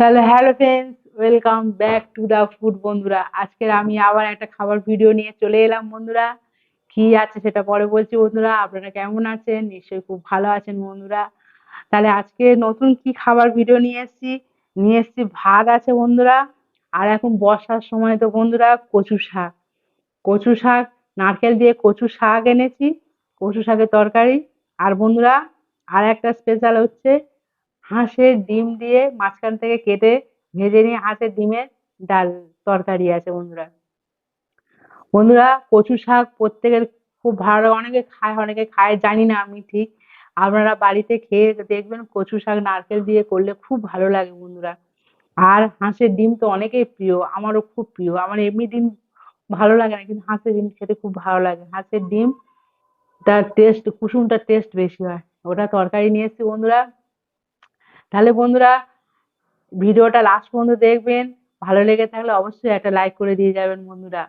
তাহলে hello friends welcome back to the food বন্ধুরা। আজকের আমি আবার একটা খাবার ভিডিও নিয়ে চলে এলাম বন্ধুরা। কি আছে সেটা পরে বলছি বন্ধুরা, আপনারা কেমন আছেন? নিশ্চয়ই খুব ভালো আছেন বন্ধুরা। তাহলে আজকে নতুন কি খাবার ভিডিও নিয়ে এসেছি? নিয়ে এসেছি ভাত আছে বন্ধুরা। আর এখন বর্ষার সময় তো বন্ধুরা, কচু শাক। কচু শাক, নারকেল দিয়ে কচু শাক এনেছি, কচু শাকের তরকারি। আর বন্ধুরা, আর একটা স্পেশাল হচ্ছে হাঁসের ডিম দিয়ে মাঝখান থেকে কেটে ভেজে নিয়ে হাঁসের ডিমের ডাল তরকারি আছে বন্ধুরা। বন্ধুরা কচু শাক প্রত্যেকের খুব ভালো অনেকে খায় অনেকে খায়, জানি না আমি ঠিক। আপনারা বাড়িতে খেয়ে দেখবেন কচু শাক, নারকেল দিয়ে করলে খুব ভালো লাগে বন্ধুরা। আর হাঁসের ডিম তো অনেকেই প্রিয়, আমারও খুব প্রিয়। আমার এমনি ডিম ভালো লাগে না, কিন্তু হাঁসের ডিম খেতে খুব ভালো লাগে। হাঁসের ডিম তার টেস্ট কুসুমটার টেস্ট বেশি হয়। ওটা তরকারি নিয়ে এসেছি বন্ধুরা। তাহলে বন্ধুরা, ভিডিওটা লাস্ট পর্যন্ত দেখবেন। ভালো লেগে থাকলে অবশ্যই একটা লাইক করে দিয়ে যাবেন বন্ধুরা।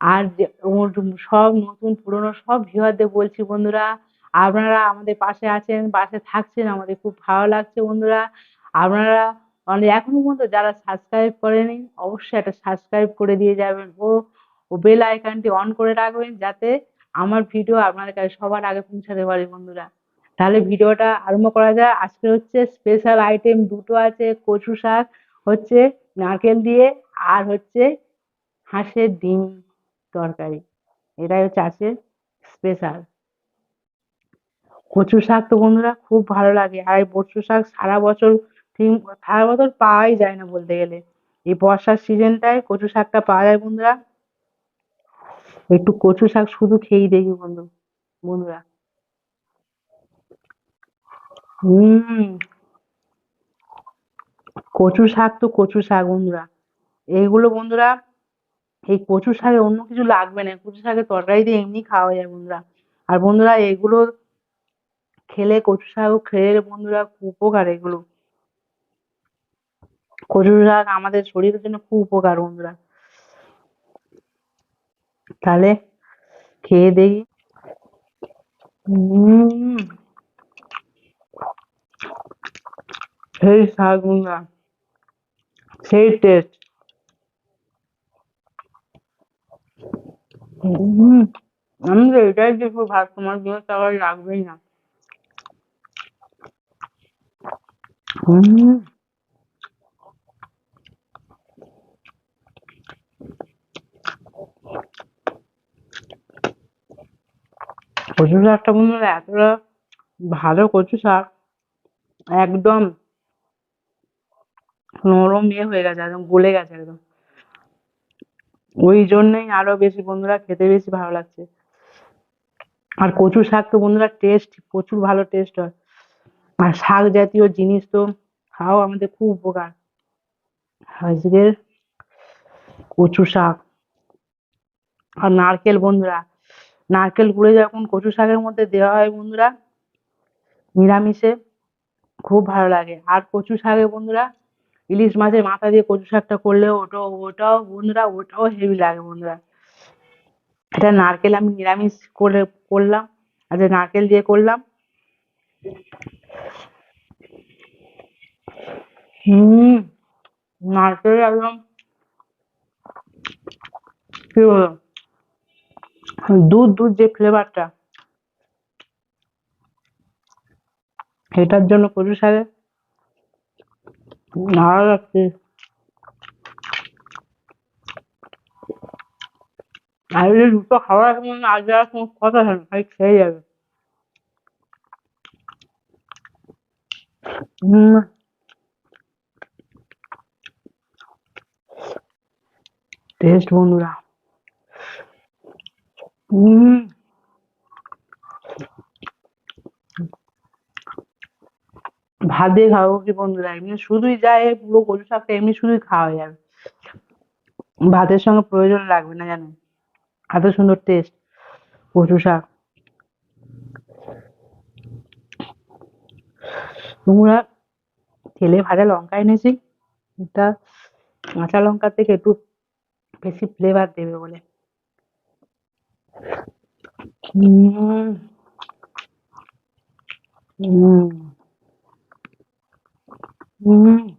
আর সব নতুন, পুরনো সব ভিউয়ারদের বলছি বন্ধুরা, আপনারা আমাদের পাশে আছেন, পাশে থাকছেন, আমাদের খুব ভালো লাগছে বন্ধুরা। আপনারা মানে এখনও পর্যন্ত যারা সাবস্ক্রাইব করেনি, অবশ্যই একটা সাবস্ক্রাইব করে দিয়ে যাবেন। ও ও বেল আইকনটি অন করে রাখবেন যাতে আমার ভিডিও আপনাদের কাছে সবার আগে পৌঁছাতে পারে বন্ধুরা। তাহলে ভিডিওটা আরম্ভ করা যায় আজকে হচ্ছে স্পেশাল আইটেম দুটো আছে, কচু শাক হচ্ছে নারকেল দিয়ে আর হচ্ছে হাঁসের ডিম তরকারি। এটাই হচ্ছে আছে স্পেশাল কচু শাক তো বন্ধুরা খুব ভালো লাগে। আর এই কচু শাক সারা বছর ঠিক সারা বছর পাওয়াই যায় না বলতে গেলে। এই বর্ষার সিজনটায় কচু শাকটা পাওয়া যায় বন্ধুরা। একটু কচু শাক শুধু খেয়েই দেখি বন্ধু, বন্ধুরা। হুম। কচু শাক তো কচু শাক বন্ধুরা। এইগুলো বন্ধুরা, এই কচু শাকে অন্য কিছু লাগবে না। কচু শাকের তরকারি দিয়ে এমনি খাওয়া যায় বন্ধুরা। আর বন্ধুরা, এগুলো খেলে কচু শাকও খেলে বন্ধুরা খুব উপকার এগুলো। কচু শাক আমাদের শরীরের জন্য খুব উপকার বন্ধুরা। তাহলে খেয়ে দেখি। হুম। সেই শাক বন্ধুরা সেই টেস্ট আমি তো এটাই দেখব, ভাত তোমার জন্য তরকারি লাগবেই না। কচু শাকটা বন্ধুরা, এতটা ভালো কচু শাক, একদম নরম ইয়ে হয়ে গেছে, একদম গলে গেছে একদম। ওই জন্যই আরও বেশি বন্ধুরা খেতে বেশি ভালো লাগছে। আর কচু শাক তো বন্ধুরা টেস্ট প্রচুর ভালো টেস্ট হয়। আর শাক জাতীয় জিনিস তো খাওয়া আমাদের খুব উপকার। আজকের কচু শাক। আর নারকেল বন্ধুরা, নারকেল কুড়ে যখন কচু শাকের মধ্যে দেওয়া হয় বন্ধুরা, নিরামিষে খুব ভালো লাগে। আর কচু শাকে বন্ধুরা ইলিশ মাছের মাথা দিয়ে কচু শাকটা করলে ওটাও ওটাও বন্ধুরা, ওটাও হেভি লাগে বন্ধুরা। এটা নারকেল আমি নিরামিষ করে, করলাম। আচ্ছা নারকেল দিয়ে করলাম। হুম, নারকেল একদম কি বলব? দুধ দুধ যে ফ্লেভারটা এটার জন্য কচু শাকে ভালো লাগছে আর এই দুটো খাবার এখন মনে হয় আজ আর কোনো কথা হয় না খালি খেয়ে যাবে হুম টেস্ট বন্ধুরা হুম ভাত খাব কি বন্ধুরা? এমনি শুধুই যায় পুরো কচু শাকটা এমনি শুধুই খাওয়া যাবে ভাতের সঙ্গে প্রয়োজন লাগবে না জানো? এত সুন্দর টেস্ট কচু শাক। তোমরা তেলে ভাজা লঙ্কা এনেছি, এটা কাঁচা লঙ্কার থেকে একটু বেশি ফ্লেভার দেবে বলে। হুম হুম Mm.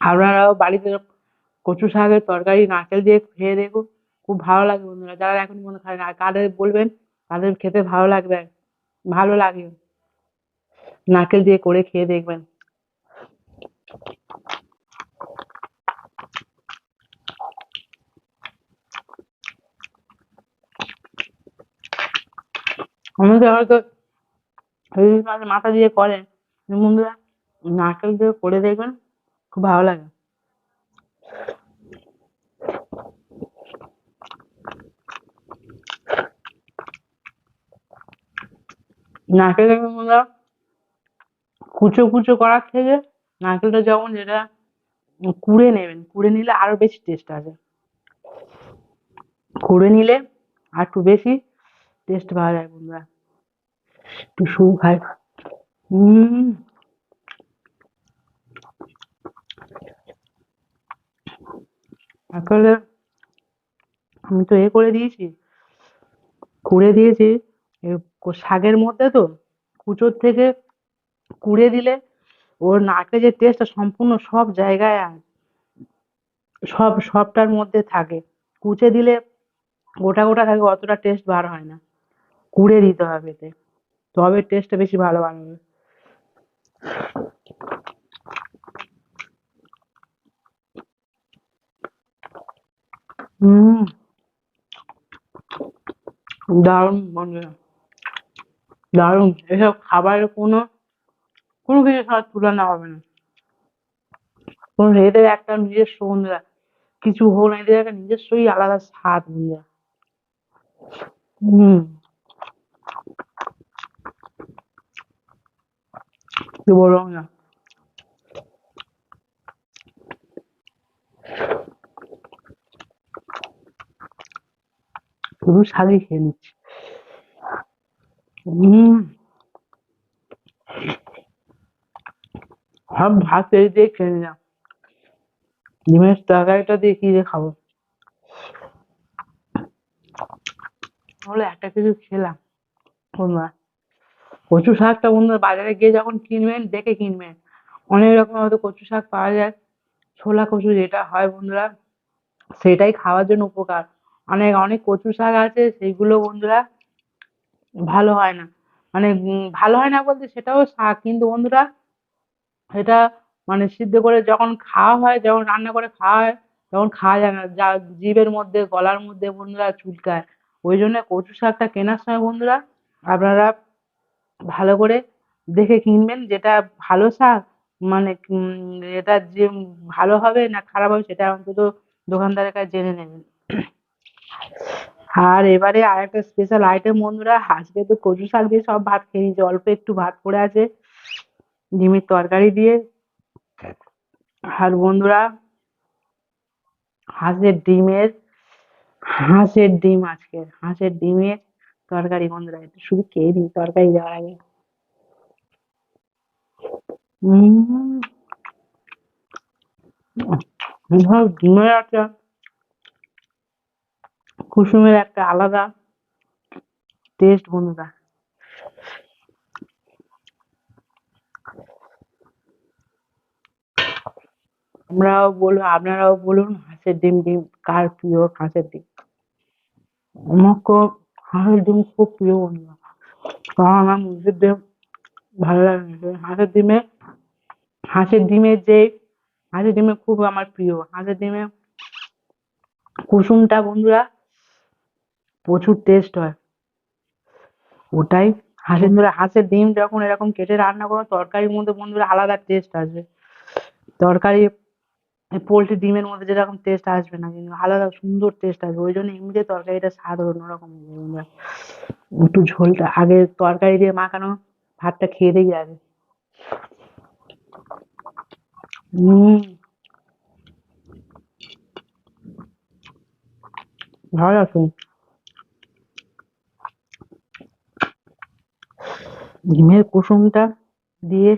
আপনারাও বাড়িতে কচু শাকের তরকারি, নারকেল দিয়ে খেয়ে দেখুন। খুব ভালো লাগে বন্ধুরা। যারা এখন মনে খায় না কাদের বলবেন, তাদের খেতে ভালো লাগবে। ভালো লাগে। নারকেল দিয়ে করে খেয়ে দেখবেন। অনেকে হয়তো মাথা দিয়ে কিন্তু বন্ধুরা নারকেল দিয়ে করে দেখবেন, খুব ভালো লাগে। নারকেল বন্ধুরা, কুচো কুচো করার থেকে নারকেলটা যখন যেটা কুড়ে নেবেন, কুড়ে নিলে আরও বেশি টেস্ট আসে। কুড়ে নিলে আর একটু বেশি টেস্ট পাওয়া যায় বন্ধুরা। একটু শুরু খাই আসলে আমি তো এ করে দিয়েছি। কুড়ে দিয়েছি। শাকের মধ্যে তো কুচোর থেকে কুড়ে দিলে ওর নারকেলের যে টেস্টটা সম্পূর্ণ সব জায়গায় সব, সবটার মধ্যে থাকে। কুচে দিলে গোটা গোটা থাকে অতটা টেস্ট বার হয় না। কুড়ে দিতে হবে এতে তবে টেস্টটা বেশি ভালো বানাবে। হুম দারুণ বন্ধুরা দারুণ। এসব খাবারের কোনো কোনো কিছুর সাথে তুলনা হবে না। কোনো এদের একটা নিজস্ব বন্ধুরা। কিছু হোক না এদের একটা নিজস্বই আলাদা স্বাদ হুম কি বলব না শুধু শাকই খেয়ে নিচ্ছি হুম ভাত এই দিয়ে খেয়ে নিলাম ডিমের তরকারিটা দিয়ে কি দিয়ে খাব তাহলে একটা কিছু খেলাম বন্ধুরা কচু শাকটা বন্ধুরা বাজারে গিয়ে যখন কিনবেন, দেখে কিনবেন। অনেক রকম হয়তো কচু শাক পাওয়া যায়। ছোলা কচু যেটা হয় বন্ধুরা, সেটাই খাওয়ার জন্য উপকার। অনেক অনেক কচু শাক আছে সেইগুলো বন্ধুরা ভালো হয় না। মানে ভালো হয় না বলতে সেটাও শাক, কিন্তু বন্ধুরা এটা মানে সিদ্ধ করে যখন খাওয়া হয়, যখন রান্না করে খাওয়া হয়, তখন খাওয়া যায় না। যা জিভের মধ্যে, গলার মধ্যে বন্ধুরা চুলকায়। ওই জন্য কচু শাকটা কেনার সময় বন্ধুরা আপনারা ভালো করে দেখে কিনবেন যেটা ভালো শাক মানে এটা যে ভালো হবে না খারাপ হবে সেটা অন্তত দোকানদারের কাছে জেনে নেবেন। আর এবারে আর একটা স্পেশাল আইটেম বন্ধুরা, আজকে তো কচু শাক দিয়ে সব ভাত খেয়ে নিয়েছি, অল্প একটু ভাত পড়ে আছে, ডিমের তরকারি দিয়ে। আর বন্ধুরা, হাঁসের ডিমের, হাঁসের ডিম আজকে, হাঁসের ডিমের তরকারি বন্ধুরা একটু শুধু খেয়ে নিই, তরকারি দেওয়ার আগে। ডিমের একটা কুসুমের একটা আলাদা টেস্ট বন্ধুরা আমরাও বলব আপনারাও বলুন, হাঁসের ডিম ডিম, কার প্রিয় হাঁসের ডিম? খুব হাঁসের ডিম খুব প্রিয় বন্ধুরা। কারণ আমার মুরগির ডিম ভালো লাগে। না হাঁসের ডিমে, হাঁসের ডিমের যে, হাঁসের ডিমে খুব আমার প্রিয়। হাঁসের ডিমে কুসুমটা বন্ধুরা প্রচুর টেস্ট হয়। ওটাই। হাঁসের ধরে হাঁসের ডিম যখন এরকম কেটে রান্না করো, তরকারির মধ্যে বন্ধুরা আলাদা টেস্ট আসবে। তরকারি পোল্ট্রি ডিমের মধ্যে যেরকম টেস্ট আসবে না, কিন্তু আলাদা সুন্দর টেস্ট আসবে, ওই জন্য এমনিতে তরকারিটা স্বাদ অন্যরকম একটু ঝোলটা, আগে তরকারি দিয়ে মাখানো, ভাতটা খেয়ে দেখি আগে। ভালো লাগছে ডিমের কুসুমটা দিয়ে,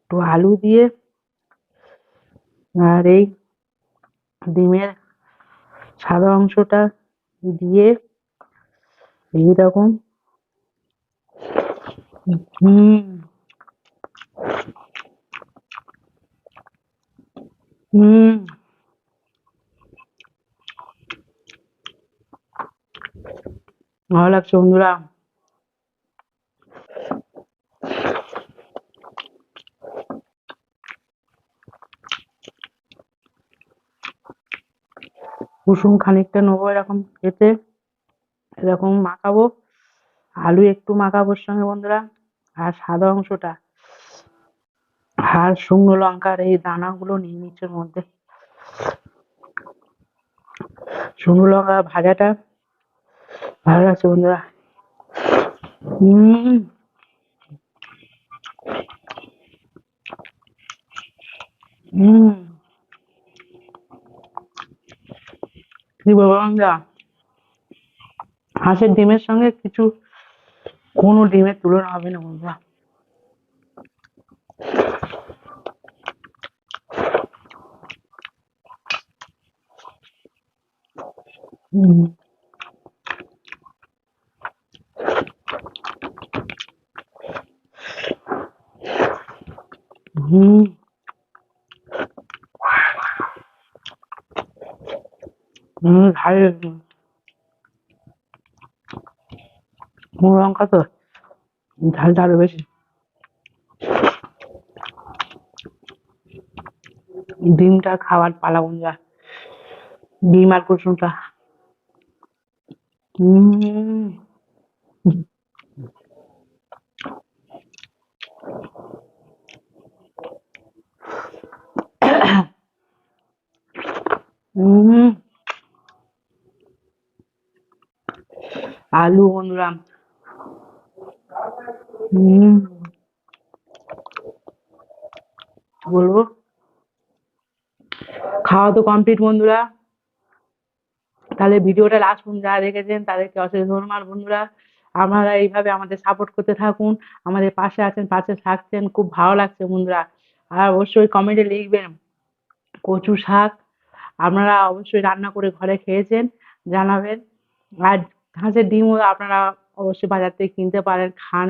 একটু আলু দিয়ে আর এই ডিমের সাদা অংশটা দিয়ে এইরকম হুম হুম। ভালো লাগছে বন্ধুরা। কুসুম খানিকটা নেব এরকম কেটে এরকম মাখাবো। আলু একটু মাখাবো ওর সঙ্গে বন্ধুরা। আর সাদা অংশটা। আর শুকনো লঙ্কার এই দানাগুলো নিয়ে নিচ্ছে মধ্যে। শুকনো লঙ্কা ভাজাটা ভালো লাগছে বন্ধুরা। হম হম কি বলব বন্ধুরা হাঁসের ডিমের সঙ্গে কিছু কোনো ডিমের তুলনা হবে না বন্ধুরা। হুম হুম হুম ভালো লাগছে। শুকনো লঙ্কা তো ঝালটা আরও বেশি ডিমটা খাওয়ার পালা বন্ধুরা ডিম আর কুসুমটা হুম হুম আলু বন্ধুরা। হুম। বলব? খাওয়া তো কমপ্লিট বন্ধুরা। তাহলে ভিডিওটা লাস্ট পর্যন্ত যারা দেখেছেন তাদেরকে অশেষ ধন্যবাদ বন্ধুরা। আপনারা এইভাবে আমাদের সাপোর্ট করতে থাকুন। আমাদের পাশে আছেন পাশে থাকছেন খুব ভালো লাগছে বন্ধুরা। আর অবশ্যই কমেন্টে লিখবেন কচু শাক। আপনারা অবশ্যই রান্না করে ঘরে খেয়েছেন জানাবেন। আর হাঁসের ডিমও আপনারা অবশ্যই বাজার থেকে কিনতে পারেন, খান।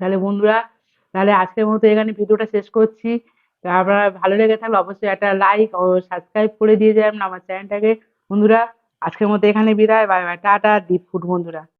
তাহলে বন্ধুরা, তাহলে আজকের মতো এখানে ভিডিওটা শেষ করছি। আপনারা ভালো লেগে থাকলে অবশ্যই একটা লাইক ও সাবস্ক্রাইব করে দিয়ে যাবেন আমার চ্যানেলটাকে বন্ধুরা, আজকের মতো এখানে বিদায় bye bye tata deep food বন্ধুরা।